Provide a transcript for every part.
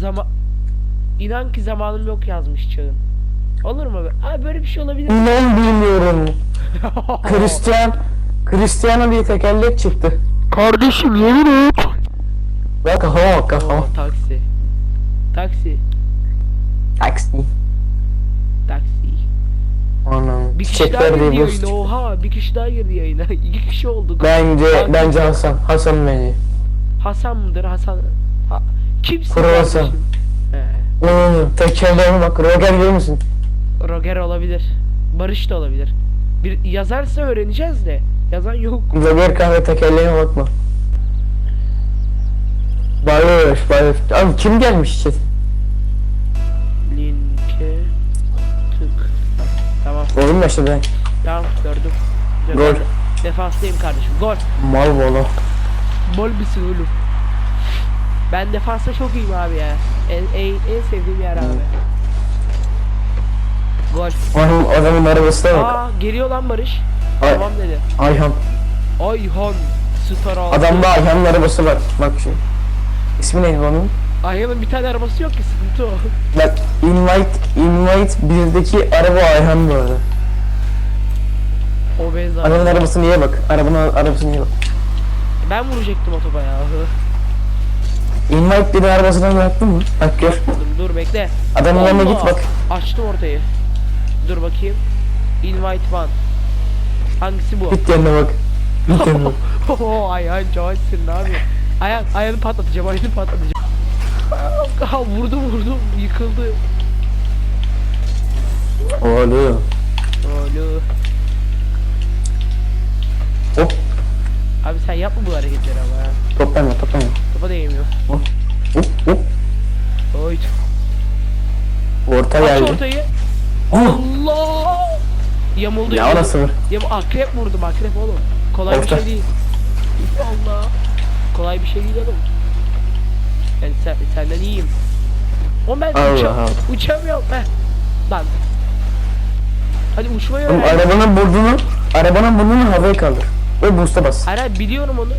Zaman İnan ki zamanım yok yazmış Çağın. Olur mu? Abi böyle bir şey olabilir. mi? İnan bilmiyorum. Hristiyan Hristiyan'a bir tekerlek çıktı. Kardeşim yemin et. Bak ha kafa. Oo, taksi. Taksi. Taksi. Taksi. Anam. Bir kişi daha girdi diye yayına. bu. Oha bir kişi daha girdi yayına. İki kişi olduk. Bence bence Hasan. Hasan beni. Hasan mıdır? Hasan. Ha, kimsin? He. Hmm, tekerleğime bak. Roger görüyor musun? Roger olabilir. Barış da olabilir. Bir yazarsa öğreneceğiz de. Yazan yok. Roger kahve tekerleğime bakma. Barış, Barış. Abi kim gelmiş işte? Linke tık. Tamam. Oğlum yaşlı ben. Tamam gördüm. Gol. Defanstayım kardeşim. Gol. Mal bolu. Gol misin oğlum? Ben defansta çok iyiyim abi ya. En, en, en sevdiğim yer abi. Gol. Oğlum adamın arabasına bak. Aa geliyor lan Barış. Ay- Tamam dedi. Ayhan. Ayhan. Star aldı. Adamda Ayhan'ın arabası var. Bak şimdi. İsmi neydi onun? Ayhan'ın bir tane arabası yok ki sıkıntı o. Bak Invite, Invite 1'deki araba Ayhan bu arada. O benzer. Adamın arabası niye bak? Arabanın arabası niye bak? Ben vuracaktım otoba ya. Invite 1'in arabasına baktın mı? Bak gör. Dur, bekle. Adamın yanına git bak. Açtım ortayı. Dur bakayım. Invite one. Hangisi bu? Git yanına bak. Git yanına bak. Oho Ayhan Cansın abi. Ayhan, Ayhan'ı patlatacağım, Ayhan'ı patlatacağım. Aa, vurdum vurdum, yıkıldı. Oğlum. Oğlum. Hop. Abi sen yapma bu hareketleri ama ya. Toplama toplama. Topa değmiyor. Hop hop. Oy. Orta Aç geldi. ortayı. Oh. Allah! Yamuldu Ya o yamuldu. nasıl vur? Ya bu akrep vurdum akrep oğlum. Kolay bir Orta. şey değil. Allah. Kolay bir şey değil oğlum. Ben sen, senden iyiyim. O ben Allah uça, Allah. uçamıyorum. Heh. Lan. Hadi uçmayı öğren. arabanın burnunu, arabanın burnunu havaya kaldır. Ve boost'a bas. Hayır hayır, biliyorum onu.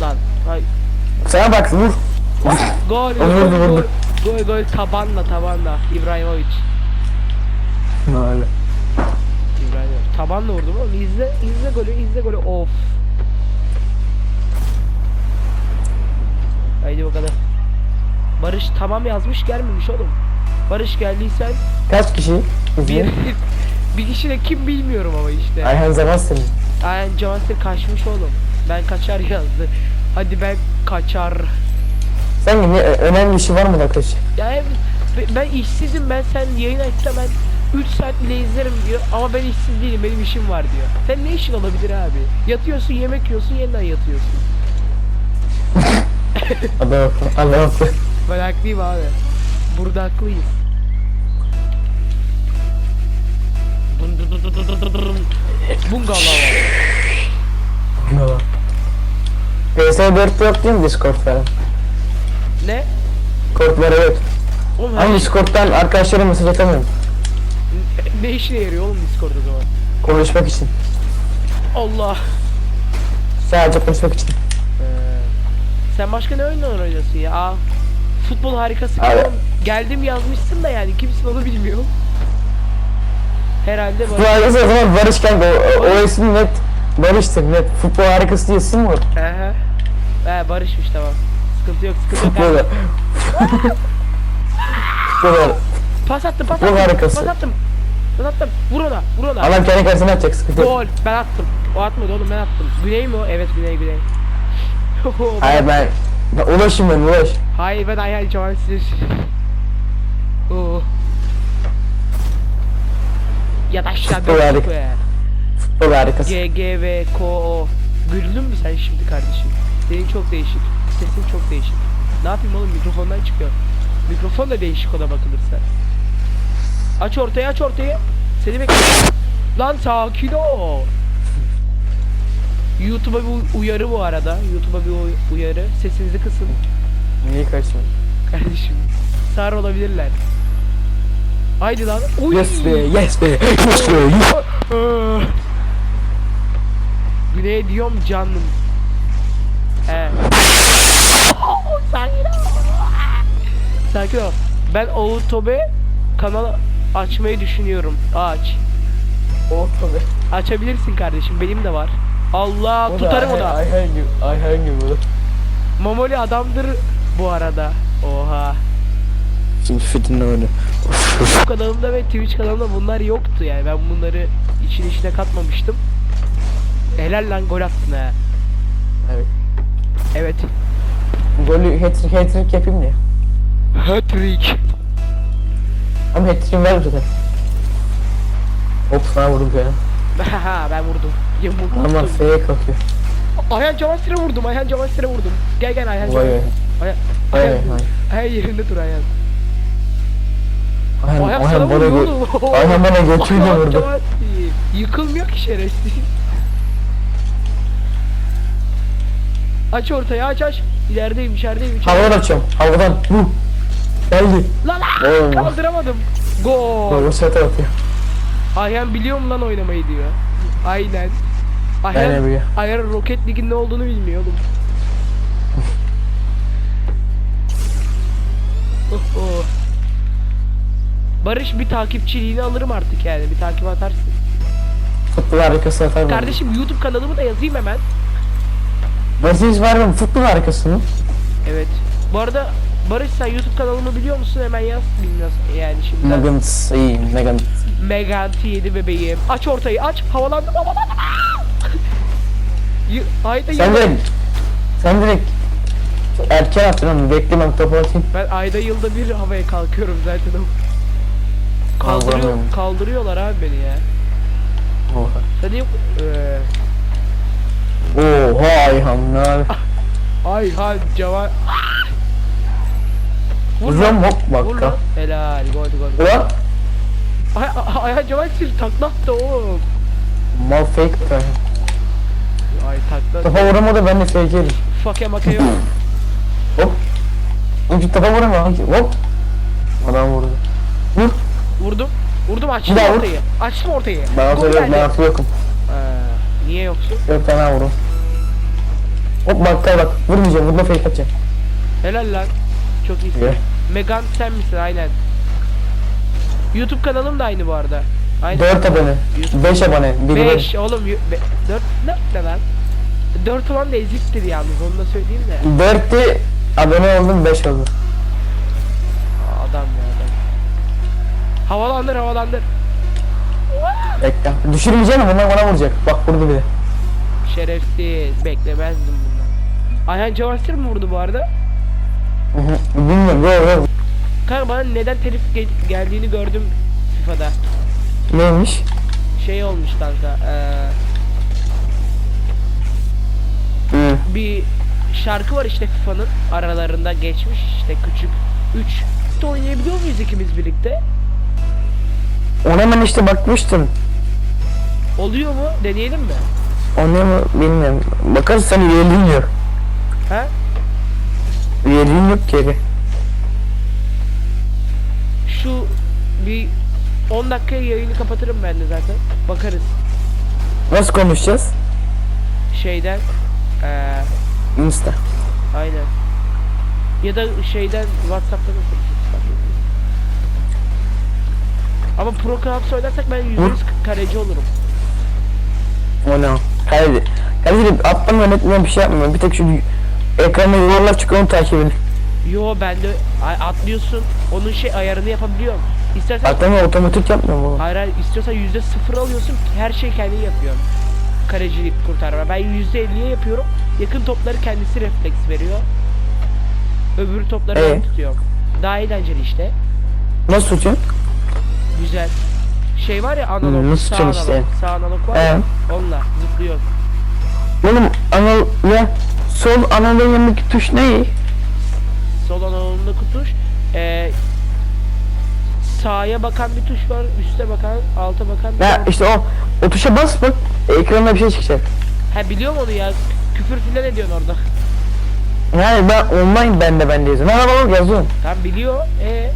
Lan. Hay. Sana bak vur. Gol, gol, Vurdu, gol, vurdu. gol, gol, tabanla, tabanla. İbrahimovic. Öyle. İbrahimovic. Tabanla vurdum oğlum. İzle, izle golü, izle golü. Of. Haydi bakalım. Barış tamam yazmış gelmemiş oğlum. Barış geldiysen Kaç kişi? bir? Bir kişi de kim bilmiyorum ama işte. Ayhan zaman senin. Aynen Cansel kaçmış oğlum. Ben kaçar yazdı. Hadi ben kaçar. Sen ne önemli bir şey var mı da kaç? Ya be- ben işsizim ben sen yayın açsa ben 3 saat bile izlerim diyor ama ben işsiz değilim benim işim var diyor. Sen ne işin olabilir abi? Yatıyorsun yemek yiyorsun yeniden yatıyorsun. Adam Allah Ben haklıyım abi. Burada haklıyız. Bungalov. PS4 yok değil mi Discord falan? Ne? Var evet. Oğlum Ama Discord'dan arkadaşlarım mesaj atamıyorum. ne işine yarıyor oğlum Discord o zaman? Konuşmak için. Allah. Sadece konuşmak için. Ee, sen başka ne oyunlar oynuyorsun ya? Aa, futbol harikası Abi. Geldim yazmışsın da yani kimse onu bilmiyor. Herhalde Bu bana. arkası o zaman Barış kanka o, o isim net Barış'tır net. Futbol harikası diye isim var. Ehe. He barışmış tamam. Sıkıntı yok sıkıntı yok. Futbol Futbol Pas attım pas Futbol attım. harikası. Pas attım. Pas attım. Vur ona vur ona. Adam kendi karşısına atacak sıkıntı yok. Gol. Ben attım. O atmadı oğlum ben attım. Güney mi o? Evet güney güney. Hayır ben, ben ulaşım ben ulaş. Hayır ben Ayhan Cansir. Oo. Ya da aşağı Futbol dört harika. be. Futbol harikası. G, G, V, K, O. Güldün mü sen şimdi kardeşim? Senin çok değişik. Sesin çok değişik. Ne yapayım oğlum mikrofondan çıkıyor. Mikrofon da değişik ona bakılırsa. Aç ortaya aç ortayı. Seni bekliyorum. Lan sakin ol. YouTube'a bir uyarı bu arada. YouTube'a bir uy- uyarı. Sesinizi kısın. Niye kaçtın? Kardeşim. Sağır olabilirler. Haydi lan. Uy. Yes be yes be yes be yes. Ah. Güney diyorum canım. He. Sakin ol. sakin ol. Ben Autobe kanal açmayı düşünüyorum. Aç. Tabi. Açabilirsin kardeşim. Benim de var. Allah tutarım o da. Ayhan gibi. Ayhan gibi bu da. Mamoli adamdır bu arada. Oha. Şimdi fitin oyunu. Bu kanalımda ve Twitch kanalımda bunlar yoktu yani. Ben bunları için içine katmamıştım. Helal lan gol attın ha. Evet. Evet. Golü hat-trick hat-trick yapayım diye. Hat-trick. Ama hat-trick'im var zaten. Hop sana vurdum ya. ben vurdum. Ama Yumruk F'ye kalkıyor. Ayhan Cavasir'e vurdum. Ayhan Cavasir'e vurdum. Gel gel Ayhan Vay Cavasir. be. Ayhan, Ayhan. Ayhan yerinde dur Ayhan. Ayhan Ayhan sana bana gö. Ayhan bana götüyle vurdu. Yıkılmıyor ki şerefsiz. Aç ortaya aç aç. İlerideyim içerideyim içerideyim. Havadan açıyorum. Havadan. Bu. Geldi. Lan Oğlum. kaldıramadım. Gol. Baba sete atıyor. Ayhan biliyor mu lan oynamayı diyor. Aynen. Aynen Ayhan. Ayhan Rocket League'in ne olduğunu bilmiyor oğlum. Oh, oh. Barış bir takipçiliğini alırım artık yani. Bir takip atarsın. Futbol harikası atar mı? Kardeşim YouTube kanalımı da yazayım hemen. Vaziyet var mı? Futbol harikası mı? Evet. Bu arada Barış sen YouTube kanalımı biliyor musun? Hemen yaz. Bilmiyorsun yani şimdi. Nuggets. iyi. Nuggets. Megan T7 bebeğim. Aç ortayı aç. Havalandım havalandım. Y- Ayda Sen yılda, direkt. Sen direkt. Erken attın onu. Beklemem topu atayım. ben ayda yılda bir havaya kalkıyorum zaten. Kaldırıyor, vuramıyorum. kaldırıyorlar abi beni ya. Oha. Sen yok. Ee, Oha Ayhan ne abi. ay ha ceva. Vur Vur lan. lan hop bak. lan. Helal gol gol. Ulan. Ay ay ay ceva sir takla attı oğlum. Mal fake atıyor. Ay takla. Topa vuramadı ben de fake yedim. Fake make yok. Hop. Ucu topa vuramıyor. Hop. Adam vurdu. Vur. Vurdum. Vurdum açtım Bir daha vur. ortayı. Açtım ortayı. Ben Gol geldi. Ben artık yokum. Ee, niye yoksun? Yok tane vurun. Hop bak gel bak. Vurmayacağım. Vurma fake atacağım. Helal lan. Çok iyisin. Gel. Megan sen misin? Aynen. YouTube kanalım da aynı bu arada. Aynen. 4 abone. 5 abone. 1 abone. 5 oğlum 4 4 ne lan? 4 olan da eziktir yalnız onu da söyleyeyim de. 4'te abone oldum 5 oldu. Aa, Adam ya. Havalandır havalandır. Bekle. Düşürmeyeceğim mi? Bunlar bana vuracak. Bak vurdu bir de. Şerefsiz beklemezdim bundan. Ayhan Cavasir mi vurdu bu arada? Bilmiyorum. Yok yok. Kanka bana neden telif gel- geldiğini gördüm FIFA'da. Neymiş? Şey olmuş kanka. Hı. bir şarkı var işte FIFA'nın aralarında geçmiş işte küçük 3 oynayabiliyor muyuz ikimiz birlikte? Ona hemen işte bakmıştım. Oluyor mu? Deneyelim mi? O ne mi bilmiyorum. Bakarız sen üyeliğin yok. Ha? Üyeliğin yok ki. Şu bir 10 dakikaya yayını kapatırım ben de zaten. Bakarız Nasıl konuşacağız? şeyden eee Insta. aynen. Ya da şeyden WhatsApp'tan konuşuruz. fark etmez. Ama Pro Clubs oynarsak ben %100 kaleci olurum. O ne? Haydi. Kardeşim atlam yönetmeyen bir şey yapmıyorum. Bir tek şu ekranda yuvarlak çıkıyor onu takip edin. Yo ben de atlıyorsun. Onun şey ayarını yapabiliyorum. İstersen Atlama otomatik yapmıyorum bunu. hayır hayır istiyorsan yüzde sıfır alıyorsun. Her şey kendin yapıyorsun. Kalecilik kurtarma. Ben yüzde elliye yapıyorum. Yakın topları kendisi refleks veriyor. Öbür topları ben Ee? tutuyorum. Daha eğlenceli işte. Nasıl tutuyorsun? Güzel. Şey var ya analog, Hmm, nasıl sağ tutuyorsun analog, sağ analog var ya. Ee? Onunla zıplıyor. Oğlum anal ya sol analogun yanındaki tuş ne? Sol analogunda kutuş. Ee, sağa bakan bir tuş var, üste bakan, alta bakan bir Ya işte o o tuşa bas bak ekranda bir şey çıkacak. Ha biliyor mu onu ya? Küfür filan ediyorsun orada. Yani ben online bende bende yazıyorum. Merhaba bak yazıyorum. Tam biliyor. E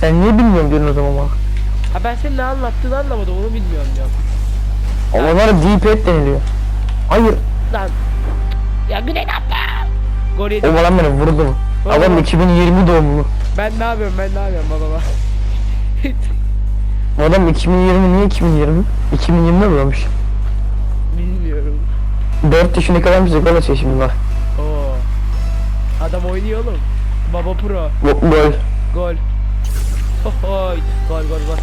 Sen niye bilmiyorum diyorsun o zaman bana. Ha ben senin ne anlattığını anlamadım onu bilmiyorum diyorum. Ama Onlara D-pad deniliyor. Hayır. Lan. Ya Güney ne yaptı? Gol yedi. O adam beni vurdu mu? Vurdu Adam mu? 2020 doğumlu. Ben ne yapıyorum ben ne yapıyorum baba. Adam 2020 niye 2020? 2020'de bulamış. Bilmiyorum. 4 yaşındaki adam bize gol atıyor şimdi bak. Oo. Adam oynuyor oğlum. Baba pro. Gol. Gol. Ohoy. Gol gol gol.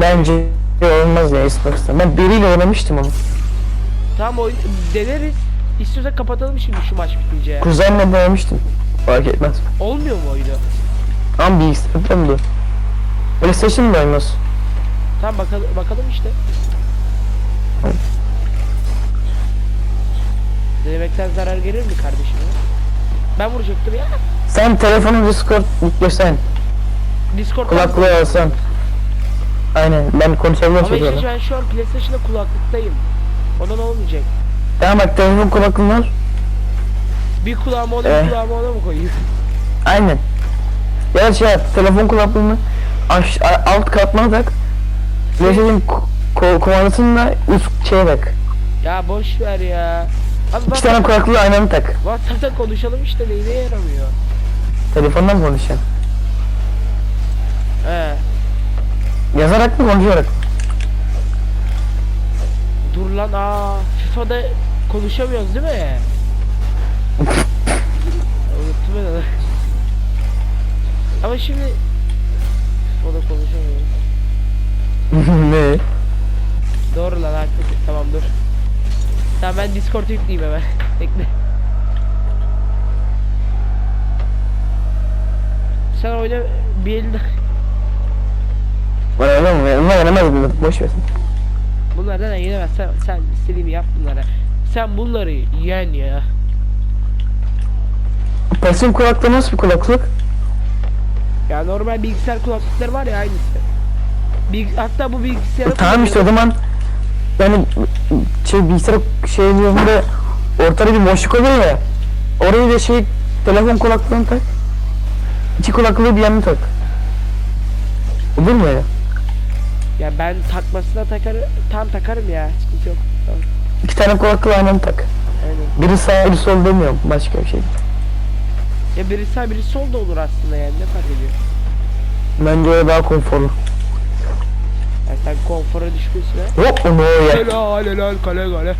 Bence olmaz ya Xbox'ta. Ben biriyle oynamıştım ama. Tamam oyun deneriz. İstiyorsan kapatalım şimdi şu maç bitince ya. Kuzenle de oynamıştım. Fark etmez. Olmuyor mu oyunu? Ama bilgisayarda mı PlayStation da oynamaz. Tamam bakalım bakalım işte. Denemekten zarar gelir mi kardeşim? Ben vuracaktım ya. Sen telefonu Discord yüklesen, Discord kulaklığı alsan. Aynen ben konuşabiliyorum Ama işte çocuğumla. ben şu an PlayStation'da kulaklıktayım. Ondan olmayacak. Tamam bak telefon kulaklığını al. Bir kulağımı ona Eh. bir kulağımı ona mı koyayım? Aynen. Ya şey yap, telefon kulaklığını aş, alt katmana tak. PlayStation ko- ko- kumandasını da üst şeye tak. Ya boş ver ya. Abi İki bak tane kulaklığı aynı anda tak. WhatsApp'ta konuşalım işte neyine yaramıyor. Telefondan mı konuşacaksın? He. Yazarak mı konuşarak? mı? Dur lan aa FIFA'da konuşamıyoruz değil mi? Unuttum ben onu. Ama şimdi FIFA'da konuşamıyoruz. ne? Doğru lan haklısın tamam dur. Tamam ben Discord yükleyeyim hemen. Bekle. Sen oyna bir elinde. Bana mi? Onlar yenemez mi? Boş ver. Bunlardan yenemez. Sen, sen istediğimi yap bunlara. Sen bunları yen ya. Pasın kulaklığı nasıl bir kulaklık? Ya normal bilgisayar kulaklıkları var ya aynısı. Bilg hatta bu bilgisayarı Tamam işte o zaman yani şey bilgisayar şeylerinde ortada bir boşluk oluyor ya orayı da şey telefon kulaklığını tak iki kulaklığı bir yanına tak olur mu ya? Ya ben takmasına takarım, tam takarım ya. Sıkıntı yok. Tamam. İki tane kulaklığı aynı tak Aynen. biri sağ biri sol demiyorum başka bir şey Ya biri sağ biri sol da olur aslında yani ne fark ediyor? bence daha konforlu Yani sen konfora düşkünsün ha. hop onu ya Helal helal kale kale.